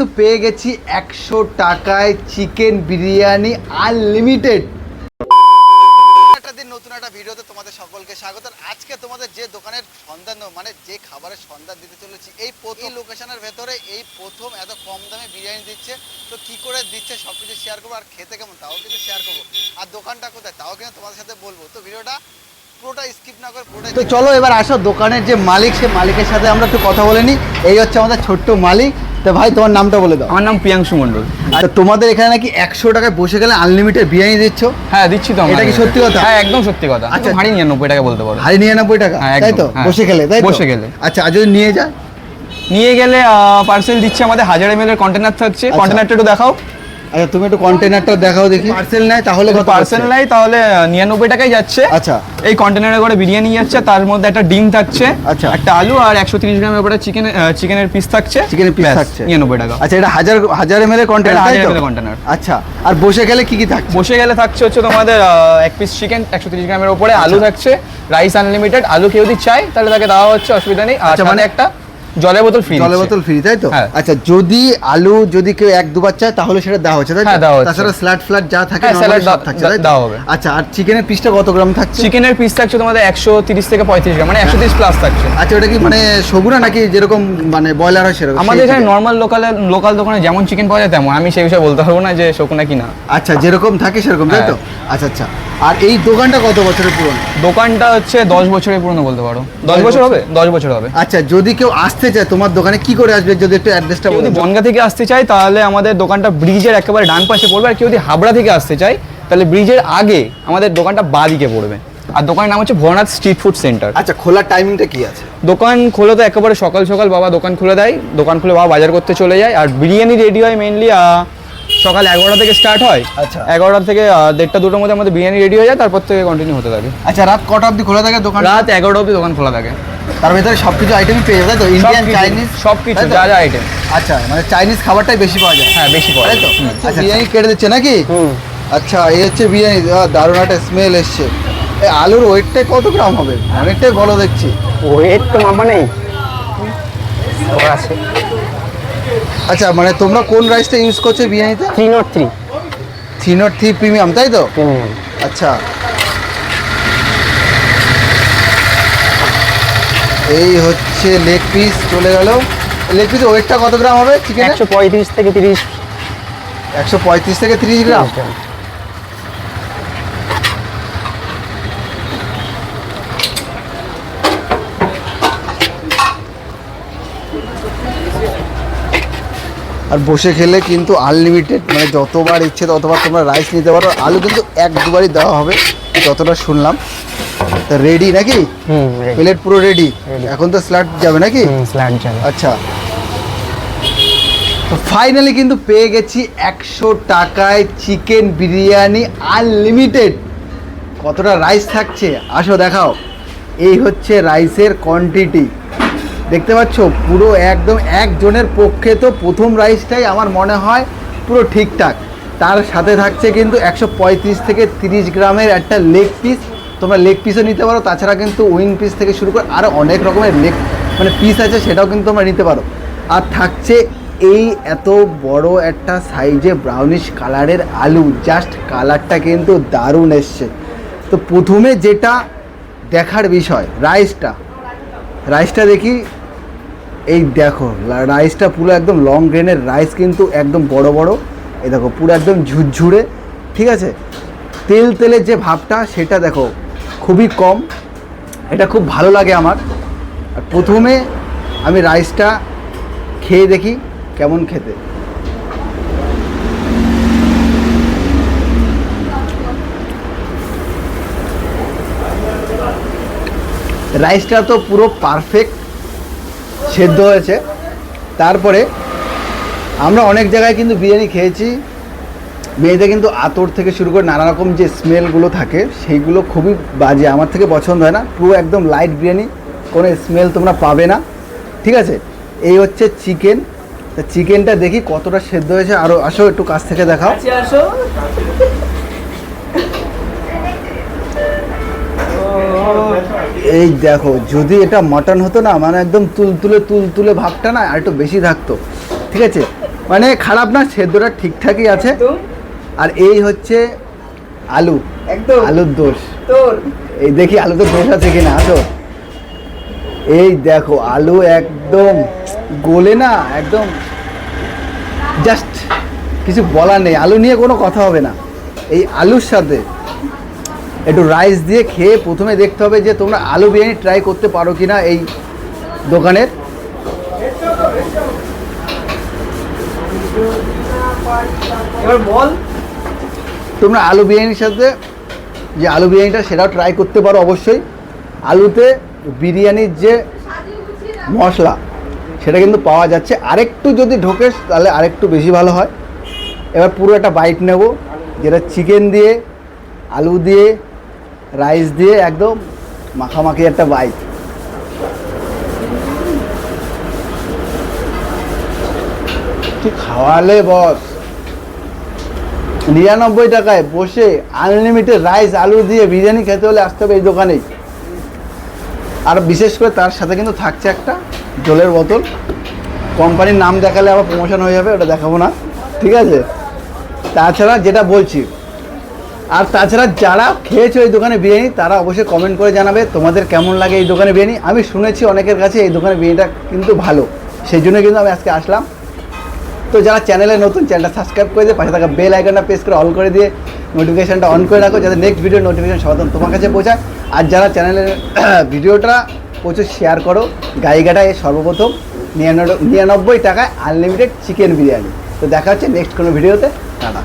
কিন্তু পেয়ে গেছি একশো টাকায় চিকেন বিরিয়ানি আনলিমিটেড নতুন একটা ভিডিওতে তোমাদের সকলকে স্বাগত আজকে তোমাদের যে দোকানের সন্ধান মানে যে খাবারের সন্ধান দিতে চলেছি এই প্রতি লোকেশনের ভেতরে এই প্রথম এত কম দামে বিরিয়ানি দিচ্ছে। তো কি করে দিচ্ছে সব কিছু শেয়ার করব আর খেতে কেমন? তাও কিন্তু শেয়ার করব। আর দোকানটা কোথায়? তাও কিন্তু তোমাদের সাথে বলব। তো ভিডিওটা পুরোটা স্কিপ না করে পুরোটা তো চলো এবার আসো দোকানের যে মালিক সে মালিকের সাথে আমরা একটু কথা বলে নিই। এই হচ্ছে আমাদের ছোট্ট মালিক। তো ভাই তোমার নামটা বলে দাও। আমার নাম প্রিয়াংশু মণ্ডল। আর তোমাদের এখানে নাকি একশো টাকায় বসে গেলে আনলিমিটেড বিরিয়ানি দিচ্ছ? হ্যাঁ দিচ্ছি তো এটা কি সত্যি কথা? হ্যাঁ একদম সত্যি কথা। আচ্ছা। আচ্ছা হাড়ি নিরানব্বই টাকা বলতে পারো। হাড়ি নিরানব্বই টাকা? হ্যাঁ, তাই তো? হ্যাঁ। বসে গেলে তাই বসে গেলে। আচ্ছা আর যদি নিয়ে যায়? নিয়ে গেলে পার্সেল দিচ্ছে আমাদের হাজার এম এর কন্টেনার থাকছে। আচ্ছা। কন্টেনারটা একটু দেখাও। আচ্ছা তুমি একটু কন্টেনারটা দেখাও দেখি। পার্সেল নেয় তাহলে পার্সেল? নাই তাহলে নিরানব্বই টাকায় যাচ্ছে। আচ্ছা। এই কন্টেনারে করে বিরিয়ানি যাচ্ছে তার মধ্যে একটা ডিম থাকছে আচ্ছা। একটা আলু আর একশো তিরিশ গ্রামের উপরে চিকেন চিকেনের পিস থাকছে। চিকেনের পিস থাকছে। নিরানব্বই টাকা। আচ্ছা এটা হাজার হাজার এম কন্টেনার হাজার ml container। আচ্ছা আর বসে গেলে কি কি থাকছে? বসে গেলে থাকছে হচ্ছে তোমাদের এক পিস চিকেন একশো তিরিশ গ্রামের উপরে আলু আচ্ছা। থাকছে রাইস আনলিমিটেড আলু কেউ যদি চাই তাহলে তাকে দেওয়া হচ্ছে অসুবিধা নেই। আচ্ছা, মানে- একটা জলের বোতল ফ্রি জলের বোতল ফ্রি তাই তো হ্যাঁ। আচ্ছা যদি আলু যদি কেউ এক দুবার চায় তাহলে সেটা দেওয়া হচ্ছে তাই তো? হ্যাঁ। তাছাড়া স্ল্যাট ফ্ল্যাট যা থাকে হ্যাঁ, সব থাকছে তাই? দেওয়া হবে। আচ্ছা আর চিকেনের পিসটা কত গ্রাম থাকছে চিকেনের পিস থাকছে তোমাদের একশো তিরিশ থেকে পঁয়ত্রিশ গ্রাম মানে একশো তিরিশ প্লাস থাকছে আচ্ছা ওটা কি মানে সগুনা নাকি যেরকম মানে ব্রয়লার হয় সেরকম আমাদের এখানে? নর্মাল লোকাল লোকাল দোকানে যেমন চিকেন পাওয়া যায় তেমন আমি সেই বিষয়ে বলতে পারব না যে শকুনা কি না আচ্ছা যেরকম থাকে সেরকম তাই তো আচ্ছা আচ্ছা আর এই দোকানটা কত বছরের পুরনো? দোকানটা হচ্ছে দশ বছরের পুরনো বলতে পারো। দশ বছর? হবে? দশ বছর হবে। আচ্ছা যদি কেউ আসতে চায় তোমার দোকানে কি করে আসবে? যদি একটু অ্যাড্রেসটা যদি বনগা থেকে আসতে চায় তাহলে আমাদের দোকানটা ব্রিজের একেবারে ডান পাশে পড়বে। আর কেউ যদি হাবড়া থেকে আসতে চায় তাহলে ব্রিজের আগে আমাদের দোকানটা বাঁ দিকে পড়বে। আর দোকানের নাম হচ্ছে ভরনাথ স্ট্রিট ফুড সেন্টার। আচ্ছা খোলার টাইমিংটা কি আছে? দোকান খোলা তো একেবারে সকাল সকাল বাবা দোকান খুলে দেয়। দোকান খুলে বাবা বাজার করতে চলে যায়। আর বিরিয়ানি রেডি হয় মেনলি সকাল এগারোটা থেকে স্টার্ট হয়। আচ্ছা। এগারোটা থেকে দেড়টা দুটোর মধ্যে আমাদের বিরিয়ানি রেডি হয়ে যায় তারপর থেকে কন্টিনিউ হতে থাকে। আচ্ছা রাত কটা অবধি খোলা থাকে দোকান রাত এগারোটা অবধি দোকান খোলা থাকে। তার ভেতরে সবকিছু আইটেমই পেয়ে যাবে তো? ইন্ডিয়ান চাইনিজ সবকিছু যা যা আইটেম আচ্ছা মানে চাইনিজ খাবারটাই বেশি পাওয়া যায়। হ্যাঁ বেশি পড়ে তাই তো? আচ্ছা বিরিয়ানি কেটে দিচ্ছে নাকি? আচ্ছা এই হচ্ছে বিরিয়ানি দারুণ একটা স্মেল এসছে। এই আলুর ওয়েটটাই কত গ্রাম হবে? অনেকটাই বড় দেখছি। ওয়েট তো মাপা নেই। আছে। আচ্ছা মানে তোমরা কোন রাইসটা ইউজ করছ বিরিয়ানিতে? Three nought three. Three nought three premium তাই তো? আচ্ছা। এই হচ্ছে লেগ পিস চলে গেল। লেগ পিস ওয়েটটা কত গ্রাম হবে চিকেন একশো পঁয়ত্রিশ থেকে তিরিশ। একশো পঁয়ত্রিশ থেকে তিরিশ গ্রাম? গ্রাম। আর বসে খেলে কিন্তু আনলিমিটেড মানে যতবার ইচ্ছে ততবার তোমরা রাইস নিতে পারো। আলু কিন্তু এক দুবারই দেওয়া হবে যতটা শুনলাম। তা রেডি নাকি? হুম প্লেট পুরো রেডি এখন তো স্ল্যাট যাবে নাকি? স্ল্যাট যাবে। আচ্ছা। তো ফাইনালি কিন্তু পেয়ে গেছি একশো টাকায় চিকেন বিরিয়ানি আনলিমিটেড কতটা রাইস থাকছে? আসো দেখাও। এই হচ্ছে রাইসের কোয়ান্টিটি দেখতে পাচ্ছ, পুরো একদম একজনের পক্ষে তো প্রথম রাইসটাই আমার মনে হয় পুরো ঠিকঠাক। তার সাথে থাকছে কিন্তু একশো পঁয়ত্রিশ থেকে তিরিশ গ্রামের একটা লেগ পিস তোমরা লেগ পিসও নিতে পারো, তাছাড়া কিন্তু উইং পিস থেকে শুরু করে আরও অনেক রকমের লেগ মানে পিস আছে সেটাও কিন্তু তোমরা নিতে পারো। আর থাকছে এই এত বড় একটা সাইজে ব্রাউনিশ কালারের আলু জাস্ট কালারটা কিন্তু দারুণ এসছে। তো প্রথমে যেটা দেখার বিষয় রাইসটা রাইসটা দেখি এই দেখো রাইসটা পুরো একদম লং গ্রেনের রাইস কিন্তু একদম বড় বড়। এই দেখো, পুরো একদম ঝুরঝুরে, ঠিক আছে? তেল তেলের যে ভাবটা, সেটা দেখো, খুবই কম। এটা খুব ভালো লাগে আমার। আর প্রথমে আমি রাইসটা খেয়ে দেখি কেমন খেতে। রাইসটা তো পুরো পারফেক্ট সেদ্ধ হয়েছে। তারপরে আমরা অনেক জায়গায় কিন্তু বিরিয়ানি খেয়েছি। মেয়েদের কিন্তু আতর থেকে শুরু করে নানা রকম যে স্মেলগুলো থাকে, সেইগুলো খুবই বাজে, আমার থেকে পছন্দ হয় না। পুরো একদম লাইট বিরিয়ানি, কোনো স্মেল তোমরা পাবে না। ঠিক আছে? এই হচ্ছে চিকেন চিকেনটা দেখি কতটা সেদ্ধ হয়েছে। আরও আসো একটু কাছ থেকে দেখাও। এই দেখো যদি এটা মটন হতো না মানে একদম তুলতুলে তুলতুলে ভাবটা না আর একটু বেশি থাকতো। ঠিক আছে? মানে খারাপ না সেদ্ধটা ঠিকঠাকই আছে। আর এই হচ্ছে আলু। একদম। আলুর দোষ। তোর। এই দেখি আলুতে দোষ আছে কিনা আসো। এই দেখো আলু একদম গোলে না একদম জাস্ট কিছু বলার নেই। আলু নিয়ে কোনো কথা হবে না। এই আলুর সাথে একটু রাইস দিয়ে খেয়ে প্রথমে দেখতে হবে যে তোমরা আলু বিরিয়ানি ট্রাই করতে পারো কি না এই দোকানের। এবার বল। তোমরা আলু বিরিয়ানির সাথে যে আলু বিরিয়ানিটা সেটাও ট্রাই করতে পারো অবশ্যই। আলুতে বিরিয়ানির যে মশলা সেটা কিন্তু পাওয়া যাচ্ছে। আরেকটু যদি ঢোকে তাহলে আরেকটু বেশি ভালো হয়। এবার পুরো একটা বাইট নেব যেটা চিকেন দিয়ে আলু দিয়ে রাইস দিয়ে একদম মাখামাখি একটা বাইক কি খাওয়ালে বস নিরানব্বই টাকায় বসে আনলিমিটেড রাইস আলু দিয়ে বিরিয়ানি খেতে হলে আসতে হবে এই দোকানেই। আর বিশেষ করে তার সাথে কিন্তু থাকছে একটা জলের বোতল। কোম্পানির নাম দেখালে আবার প্রমোশন হয়ে যাবে, ওটা দেখাবো না। ঠিক আছে? তাছাড়া যেটা বলছি আর তাছাড়া যারা খেয়েছো এই দোকানে বিরিয়ানি, তারা অবশ্যই কমেন্ট করে জানাবে তোমাদের কেমন লাগে এই দোকানে বিরিয়ানি। আমি শুনেছি অনেকের কাছে এই দোকানে বিরিয়ানিটা কিন্তু ভালো। সেই জন্য কিন্তু আমি আজকে আসলাম। তো যারা চ্যানেলে নতুন চ্যানেলটা সাবস্ক্রাইব করে দিয়ে পাশে থাকা বেল আইকনটা প্রেস করে অল করে দিয়ে নোটিফিকেশনটা অন করে রাখো, যাতে নেক্সট ভিডিও নোটিফিকেশান সবার তোমার কাছে পৌঁছায়। আর যারা চ্যানেলের ভিডিওটা প্রচুর শেয়ার করো গাইগাটা সর্বপ্রথম নিরানব্বই টাকায় আনলিমিটেড চিকেন বিরিয়ানি। তো দেখা হচ্ছে নেক্সট কোনো ভিডিওতে টাটা।